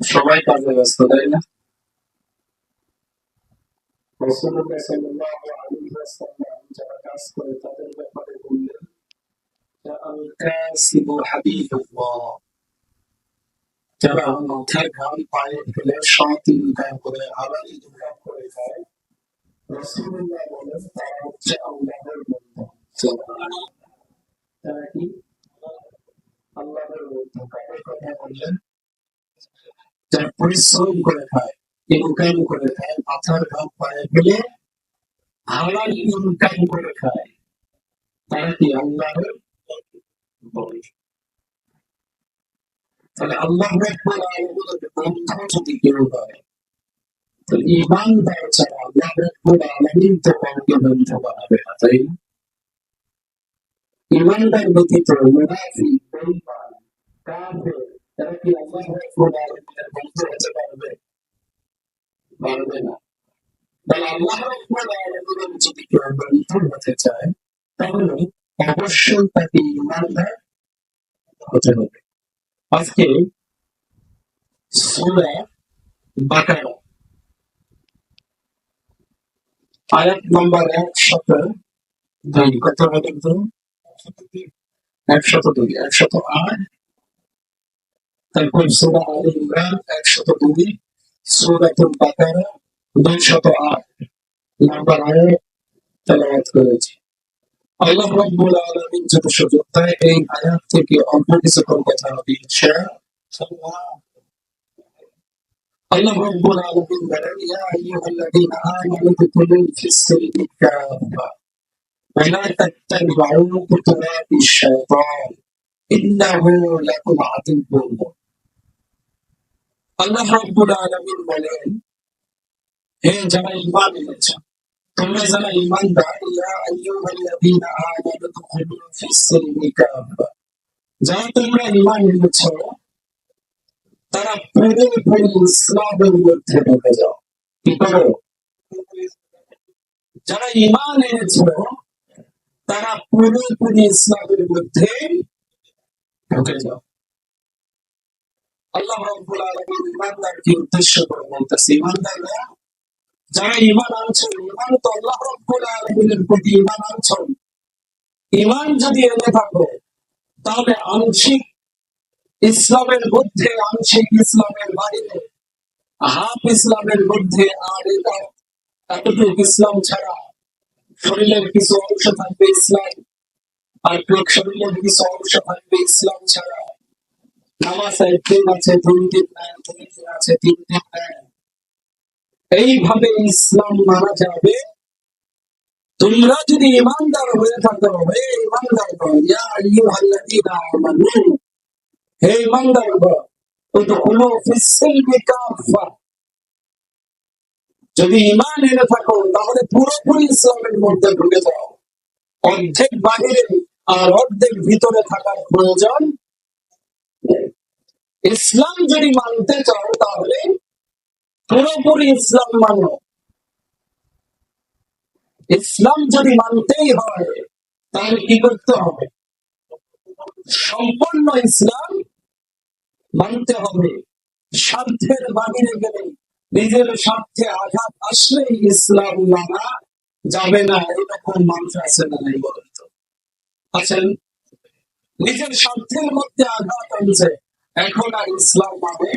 সবাই কাজে ব্যস্ত তাই না রসুল্লাহ সাল্লাহ আলী সাল্লাম যারা কাজ করে তাদের ব্যাপারে বললেন যারা মাথায় ঘাম পায়ে ফেলে সৎ ইনকাম করে হালাল ইনকাম করে খায় রসুল্লাহ বলেন তারা হচ্ছে আল্লাহের বন্ধু তারা কি আল্লাহের বন্ধু কাদের কথা বললেন যারা পরিশ্রম করে খায় ইনকাম করে খায় মাথার ঘাম পায়ে ফেলে হালাল ইনকাম করে খায়। তারা কি আল্লাহর তাহলে আল্লাহ যদি কেউ হয়, তো ইমানদার ছাড়া আল্লাহ আলামিন তো কাউকে বন্ধু বানাবে না, তাই না? ইমানদার ব্যতীত বেঈমান, কাফের অবশ্যই তাকে ইমানদার হতে হবে আজকে সূরা বাকারা আয়াত নম্বর একশত দুই কত হবে একশত দুই একশত আট তারপর সূরা আল ইমরান একশত দুই সূরাতুল বাকারা দুইশত আট। নাম্বার আয়াত তেলাওয়াত করেছি। আল্লাহ রাব্বুল আলামিন সুযোগ এই আয়াত থেকে অল্প কিছুক্ষণ কথা হবে আল্লাহ রাব্বুল আলামিন বলেন, ইয়া আইয়ুহাল্লাযীনা আমানু দুখুলু ফিস-সিলমি কাফা ওয়া লা তাত্তাবি'উ খুতুওয়াতিশ শাইতান ইন্নাহু লাকুম আদুব্বুন মুবিন আল্লাহ রাব্বুল আলামিন বলেন, হে যারা ঈমান তোমরা যারা ঈমানদার, ইয়া আমানু যারা তোমরা ঈমান তারা পুরোপুরি ইসলামের মধ্যে ঢুকে যাও। কি করো? যারা ইমান এনেছ, তারা পুরোপুরি ইসলামের মধ্যে ঢুকে যাও। আল্লাহ রব্বুল তাহলে আংশিক ইসলামের মধ্যে, আংশিক ইসলামের হাফ ইসলামের মধ্যে আর এটা, এতটুকু ইসলাম ছাড়া শরীরের কিছু অংশ থাকবে ইসলাম আর শরীরের কিছু অংশ থাকবে ইসলাম ছাড়া। এইভাবে ইসলাম মানা যাবে। তোমরা যদি ইমানদার হয়ে থাকো, হে ইমানদার হে ইমানদার যদি ইমান এনে থাকো, তাহলে পুরোপুরি ইসলামের মধ্যে ঢুকে যাও। অর্ধেক বাহিরে আর অর্ধেক ভিতরে থাকার প্রয়োজন। ইসলাম যদি মানতে চাও তাহলে পুরোপুরি ইসলাম মানো। ইসলাম যদি মানতেই হয়, তাহলে কি করতে হবে? সম্পূর্ণ ইসলাম মানতে হবে। স্বার্থের বাহিরে গেলে নিজের স্বার্থে আঘাত আসলেই ইসলাম মানা যাবে না, এরকম মানুষ আছে না নাই বলেন আছেন নিজের স্বার্থের মধ্যে আঘাত আনছে। এখন আর ইসলাম মানে